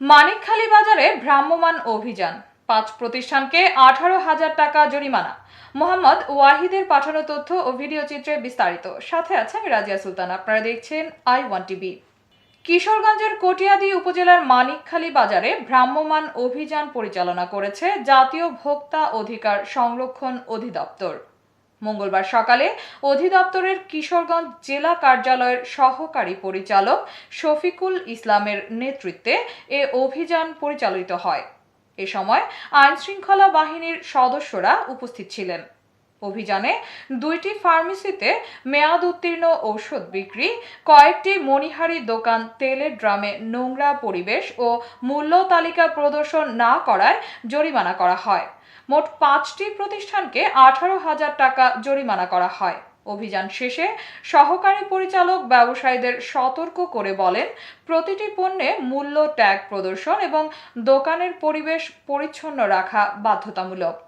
মানিকখালী বাজারে ভ্রাম্যমান অভিযান। পাঁচ প্রতিষ্ঠানকে আঠারো হাজার টাকা জরিমানা। মোহাম্মদ ওয়াহিদের পাঠানো তথ্য ও ভিডিও চিত্রে বিস্তারিত। সাথে আছে আমি রাজিয়া সুলতান। আপনারা দেখছেন আই ওয়ান টিভি। কিশোরগঞ্জের কটিয়াদি উপজেলার মানিকখালী বাজারে ভ্রাম্যমান অভিযান পরিচালনা করেছে জাতীয় ভোক্তা অধিকার সংরক্ষণ অধিদপ্তর। মঙ্গলবার সকালে অধিদপ্তরের কিশোরগঞ্জ জেলা কার্যালয়ের সহকারী পরিচালক শফিকুল ইসলামের নেতৃত্বে এ অভিযান পরিচালিত হয়। এ সময় আইনশৃঙ্খলা বাহিনীর সদস্যরা উপস্থিত ছিলেন। অভিযানে দুইটি ফার্মেসিতে মেয়াদ উত্তীর্ণ ঔষধ বিক্রি, কয়েকটি মণিহারি দোকান, তেলের ড্রামে নোংরা পরিবেশ ও মূল্য তালিকা প্রদর্শন না করায় জরিমানা করা হয়। মোট পাঁচটি প্রতিষ্ঠানকে আঠারো হাজার টাকা জরিমানা করা হয়। অভিযান শেষে সহকারী পরিচালক ব্যবসায়ীদের সতর্ক করে বলেন, প্রতিটি পণ্যে মূল্য ট্যাগ প্রদর্শন এবং দোকানের পরিবেশ পরিচ্ছন্ন রাখা বাধ্যতামূলক।